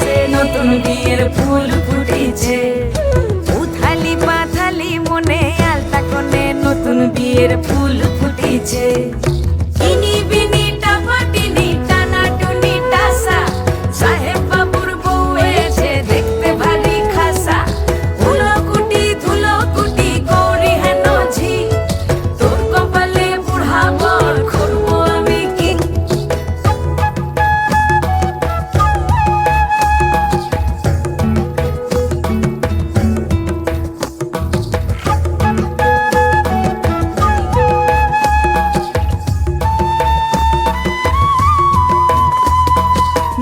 ঘাসে নতুন বিয়ের ফুল ফুটেছে। উথালি পাথালি মনে আলতা কোণে নতুন বিয়ের ফুল ফুটেছে।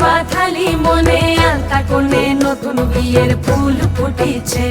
পাথালি মনে আলতা কোণে নতুন বিয়ের ফুল ফুটিছে।